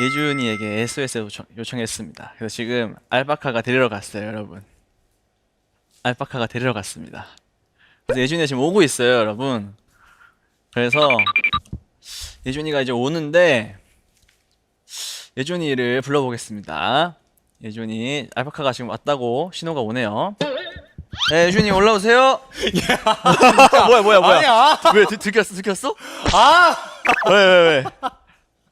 예준이에게 SOS 요청, 요청했습니다. 그래서 지금 알파카가 데리러 갔어요, 여러분. 알파카가 데리러 갔습니다. 그래서 예준이가 지금 오고 있어요, 여러분. 그래서 예준이가 이제 오는데 예준이를 불러보겠습니다. 예준이 알파카가 지금 왔다고 신호가 오네요. 네, 예준이 올라오세요. 뭐야, 뭐야, 뭐야? 아니야. 왜 들, 들켰어? 들켰어? 아 왜, 왜, 왜?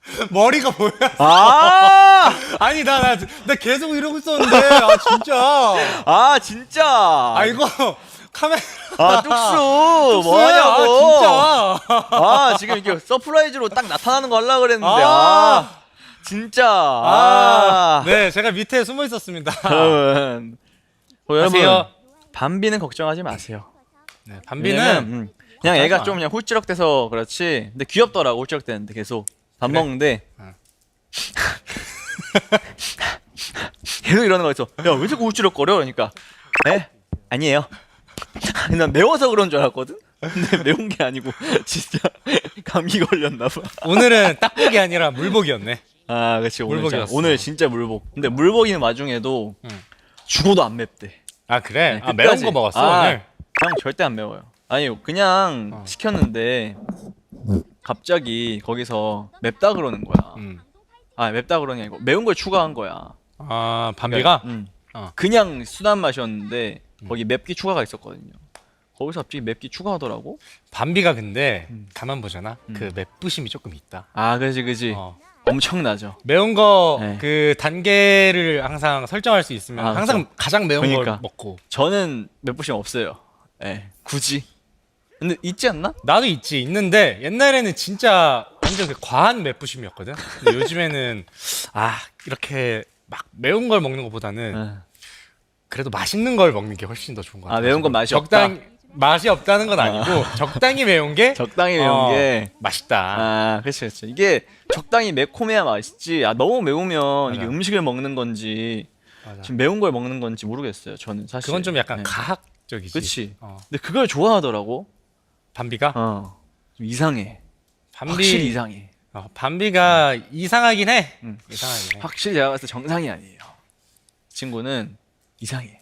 머리가 뭐야? 아! 아니 나 나 나 계속 이러고 있었는데 아 진짜. 아 진짜. 아 이거 카메라. 아 뚝수 뭐아 하냐고. 진짜. 아 지금 이게 서프라이즈로 딱 나타나는 거 하려고 그랬는데 아, 아. 진짜. 아, 아. 네 제가 밑에 숨어 있었습니다. 여러분. 어, 여러분. 안녕하세요. 밤비는 걱정하지 마세요. 네, 왜냐면, 밤비는 음, 그냥 마. 좀 그냥 훌쩍대서 그렇지. 근데 귀엽더라고 훌쩍대는데 계속 밥 그래. 먹는데. 응. 계속 이러는 거 있어. 야왜 자꾸 훌쩍거려? 그러니까. 에? 아니에요. 난 매워서 그런 줄 알았거든. 근데 매운 게 아니고 진짜 감기 걸렸나 봐. 오늘은 딱복이 아니라 물복이었네. 아, 그렇지. 오늘 진짜, 물복이었어. 오늘 진짜 물복. 근데 물복이는 와중에도 응. 죽어도 안 맵대. 아 그래? 아, 끝까지. 매운 거 먹었어 아, 오늘. 형 절대 안 매워요. 아니 그냥 어. 시켰는데 갑자기 거기서 맵다 그러는 거야. 음. 아 맵다 게 아니고 매운 걸 추가한 거야. 아 밤비가 음. 어. 그냥 순한 맛이었는데 음. 거기 맵기 추가가 있었거든요. 거기서 갑자기 맵기 추가하더라고. 밤비가 근데 음. 가만 보잖아. 음. 그 맵부심이 조금 있다. 아 그지 그지. 어. 엄청나죠. 매운 거 네. 그 단계를 항상 설정할 수 있으면 아, 항상 가장 매운 그러니까. 걸 먹고 저는 맵부심 없어요. 예, 굳이. 근데 있지 않나? 나도 있지 있는데 옛날에는 진짜 완전 그 과한 맵부심이었거든. 근데 요즘에는 아 이렇게 막 매운 걸 먹는 것보다는 예. 그래도 맛있는 걸 먹는 게 훨씬 더 좋은 것 아, 같아. 매운 건 맛이 적당 맛이 없다는 건 아니고 적당히 매운 게 적당히 매운 어, 게. 맛있다. 아, 그렇죠, 그렇죠. 이게 적당히 매콤해야 맛있지. 아, 너무 매우면 이게 맞아. 음식을 먹는 건지 맞아. 지금 매운 걸 먹는 건지 모르겠어요. 저는 사실. 그건 좀 약간 네. 가학적이지. 그치. 어. 근데 그걸 좋아하더라고. 밤비가 어. 좀 이상해. 밤비 확실히 이상해. 어, 밤비가 이상하긴 해. 음. 이상하긴 해. 확실히 제가 봤을 때 정상이 아니에요. 이 친구는 이상해.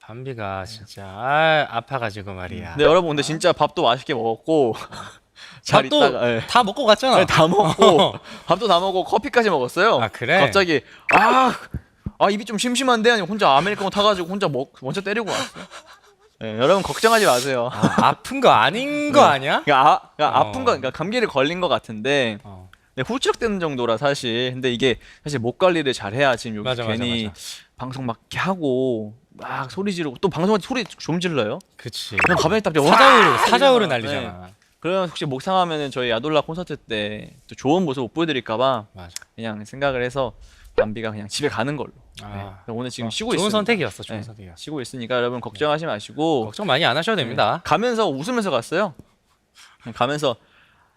밤비가 진짜 아, 아파가지고 말이야. 근데 여러분 근데 진짜 밥도 맛있게 먹었고 잘 밥도 있다가 예. 다 먹고 갔잖아. 네, 다 먹고 밥도 다 먹고 커피까지 먹었어요. 아, 그래? 갑자기 아, 아 입이 좀 심심한데 아니 혼자 아메리카노 타가지고 혼자 먹 먼저 때리고 왔어. 네, 여러분 걱정하지 마세요. 아, 아픈 거 아닌 거 네. 아니야? 그러니까, 아, 그러니까 어. 아픈 거, 그러니까 감기를 걸린 것 같은데 어. 네, 후추력되는 정도라 사실. 근데 이게 사실 목 관리를 잘 해야 지금 여기 맞아, 맞아, 괜히 맞아. 방송 막 이렇게 하고 막 소리 지르고 또 방송할 때 소리 좀 질러요. 그치. 그냥 가만히 딱 와! 사자우로 이러잖아. 난리잖아. 네. 그러면 혹시 목 상하면은 저희 야돌라 콘서트 때 또 좋은 모습 못 보여드릴까봐 맞아. 그냥 생각을 해서 밤비가 그냥 집에 가는 걸로. 아. 네. 오늘 지금 어, 쉬고 좋은 있습니다. 선택이었어. 좋은 네. 선택이었어. 쉬고 있으니까 여러분 걱정하지 마시고 걱정 많이 안 하셔도 됩니다. 가면서 웃으면서 갔어요. 그냥 가면서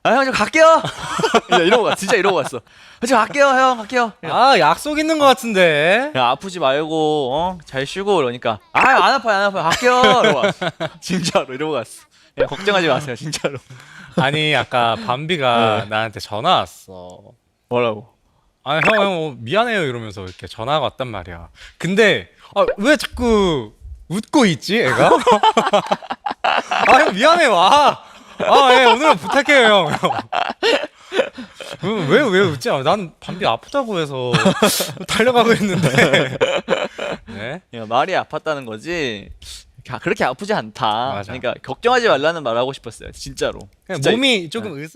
아 형 저 갈게요. 이제 이러고 갔 진짜 이러고 갔어. 저 갈게요 형 갈게요. 아 약속 있는 것 같은데. 야 아프지 말고 어? 잘 쉬고 이러니까 아 안 아파요 안 아파요 갈게요 이러고 갔어. 진짜로 이러고 갔어. 야, 걱정하지 마세요 진짜로. 아니 아까 밤비가 네. 나한테 전화 왔어. 뭐라고? 아 형 형 미안해요 이러면서 이렇게 전화가 왔단 말이야. 근데 아, 왜 자꾸 웃고 있지 애가? 아 형 미안해 와. 아 예 오늘은 부탁해요 형. 왜왜 왜 웃지? 아, 난 밤비 아프다고 해서 달려가고 있는데. 네. 야, 말이 아팠다는 거지. 가- 그렇게 아프지 않다. 맞아. 그러니까 걱정하지 말라는 말 하고 싶었어요. 진짜로. 그냥 진짜 몸이 조금 으스.